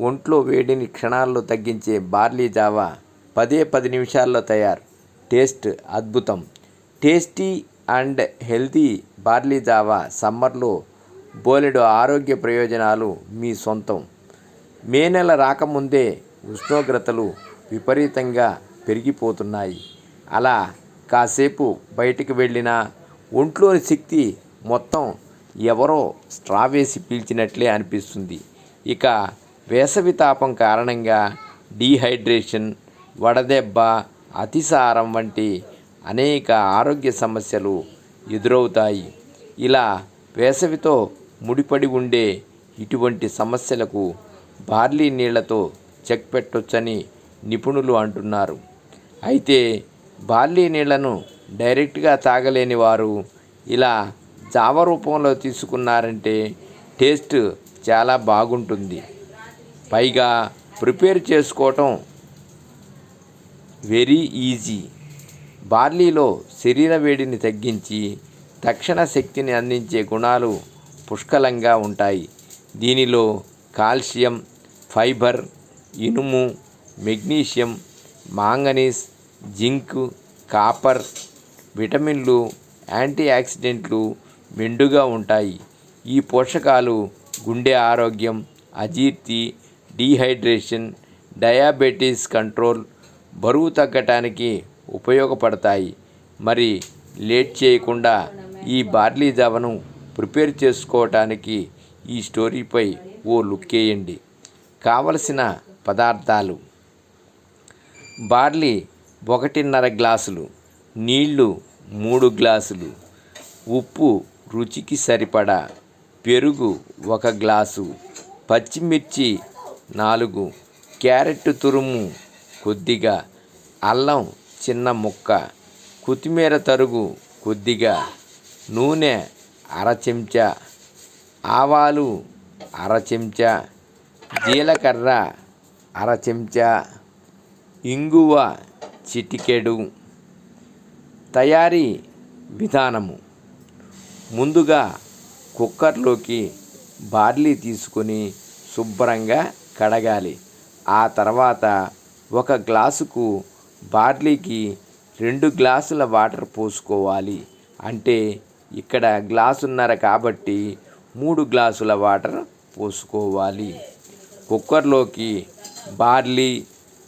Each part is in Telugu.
ఒంట్లో వేడిని క్షణాల్లో తగ్గించే బార్లీ జావా పదే పది నిమిషాల్లో తయారు. టేస్ట్ అద్భుతం. టేస్టీ అండ్ హెల్తీ బార్లీ జావా సమ్మర్లో బోలెడు ఆరోగ్య ప్రయోజనాలు మీ సొంతం. మే నెల రాకముందే ఉష్ణోగ్రతలు విపరీతంగా పెరిగిపోతున్నాయి. అలా కాసేపు బయటికి వెళ్ళినా ఒంట్లోని శక్తి మొత్తం ఎవరో స్ట్రా వేసి పీల్చినట్లే అనిపిస్తుంది. ఇక వేసవి తాపం కారణంగా డీహైడ్రేషన్ వడదెబ్బ అతిసారం వంటి అనేక ఆరోగ్య సమస్యలు ఎదురవుతాయి. ఇలా వేసవితో ముడిపడి ఉండే ఇటువంటి సమస్యలకు బార్లీ నీళ్ళతో చెక్ పెట్టొచ్చని నిపుణులు అంటున్నారు. అయితే బార్లీ నీళ్ళను డైరెక్ట్గా తాగలేని వారు ఇలా జావ రూపంలో తీసుకున్నారంటే టేస్ట్ చాలా బాగుంటుంది. పైగా ప్రిపేర్ చేసుకోవటం వెరీ ఈజీ. బార్లీలో శరీర వేడిని తగ్గించి తక్షణ శక్తిని అందించే గుణాలు పుష్కలంగా ఉంటాయి. దీనిలో కాల్షియం ఫైబర్ ఇనుము మెగ్నీషియం మాంగనీస్ జింక్ కాపర్ విటమిన్లు యాంటీ ఆక్సిడెంట్లు మెండుగా ఉంటాయి. ఈ పోషకాలు గుండె ఆరోగ్యం అజీర్తి డీహైడ్రేషన్ డయాబెటీస్ కంట్రోల్ బరువు తగ్గటానికి ఉపయోగపడతాయి. మరి లేట్ చేయకుండా ఈ బార్లీ జావను ప్రిపేర్ చేసుకోవటానికి ఈ స్టోరీపై ఓ లుక్ వేయండి. కావలసిన పదార్థాలు. బార్లీ ఒకటిన్నర గ్లాసులు నీళ్ళు మూడు గ్లాసులు ఉప్పు రుచికి సరిపడా పెరుగు ఒక గ్లాసు పచ్చిమిర్చి నాలుగు. క్యారెట్ తురుము కొద్దిగా అల్లం చిన్న ముక్క కొత్తిమీర తరుగు కొద్దిగా నూనె అర చెంచా ఆవాలు అర చెంచా జీలకర్ర అర చెంచా ఇంగువ చిటికెడు. తయారీ విధానము. ముందుగా కుక్కర్లోకి బార్లీ తీసుకొని శుభ్రంగా కడగాలి. ఆ తర్వాత ఒక గ్లాసుకు బార్లీకి రెండు గ్లాసుల వాటర్ పోసుకోవాలి. అంటే ఇక్కడ గ్లాసున్నర కాబట్టి మూడు గ్లాసుల వాటర్ పోసుకోవాలి. కుక్కర్లోకి బార్లీ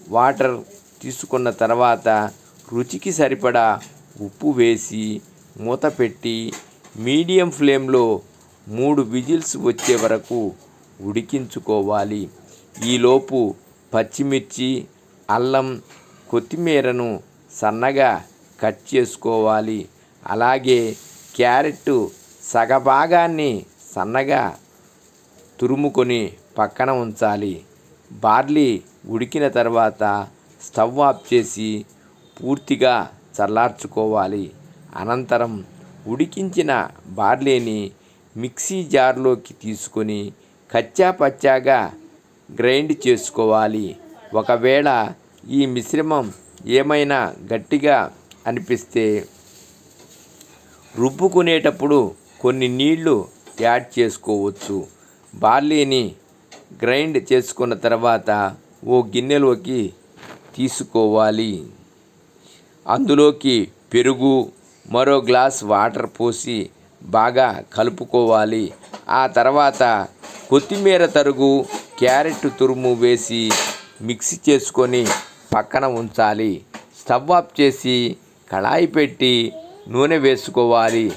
వాటర్ తీసుకున్న తర్వాత రుచికి సరిపడా ఉప్పు వేసి మూత పెట్టి మీడియం ఫ్లేమ్లో మూడు విజిల్స్ వచ్చే వరకు ఉడికించుకోవాలి. ఈలోపు పచ్చిమిర్చి అల్లం కొత్తిమీరను సన్నగా కట్ చేసుకోవాలి. అలాగే క్యారెట్ సగభాగాన్ని సన్నగా తురుముకొని పక్కన ఉంచాలి. బార్లీ ఉడికిన తర్వాత స్టవ్ ఆఫ్ చేసి పూర్తిగా చల్లార్చుకోవాలి. అనంతరం ఉడికించిన బార్లీని మిక్సీ జార్లోకి తీసుకొని కచ్చా పచ్చాగా గ్రైండ్ చేసుకోవాలి. ఒకవేళ ఈ మిశ్రమం ఏమైనా గట్టిగా అనిపిస్తే రుబ్బుకునేటప్పుడు కొన్ని నీళ్ళు యాడ్ చేసుకోవచ్చు. బార్లీని గ్రైండ్ చేసుకున్న తర్వాత ఓ గిన్నెలోకి తీసుకోవాలి. అందులోకి పెరుగు మరో గ్లాస్ వాటర్ పోసి బాగా కలుపుకోవాలి. ఆ తర్వాత కొత్తిమీర తరుగు క్యారెట్ తురుము వేసి మిక్సీ చేసుకొని పక్కన ఉంచాలి. స్టవ్ ఆఫ్ చేసి కళాయి పెట్టి నూనె వేసుకోవాలి.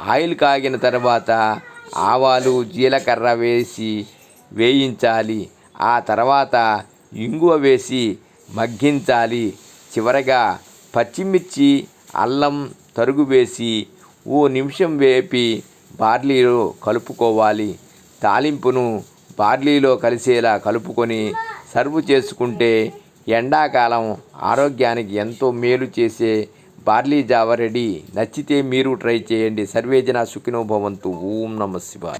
ఆయిల్ కాగిన తర్వాత ఆవాలు జీలకర్ర వేసి వేయించాలి. ఆ తర్వాత ఇంగువ వేసి మగ్గించాలి. చివరగా పచ్చిమిర్చి అల్లం తరుగు వేసి ఓ నిమిషం వేపి బార్లీలో కలుపుకోవాలి. తాలింపును బార్లీలో కలిసేలా కలుపుకొని సర్వ్ చేసుకుంటే ఎండాకాలం ఆరోగ్యానికి ఎంతో మేలు చేసే బార్లీ జావ రెడీ. నచ్చితే మీరు ట్రై చేయండి. సర్వేజన సుఖినోభవంతు ఓం నమ శివాయ.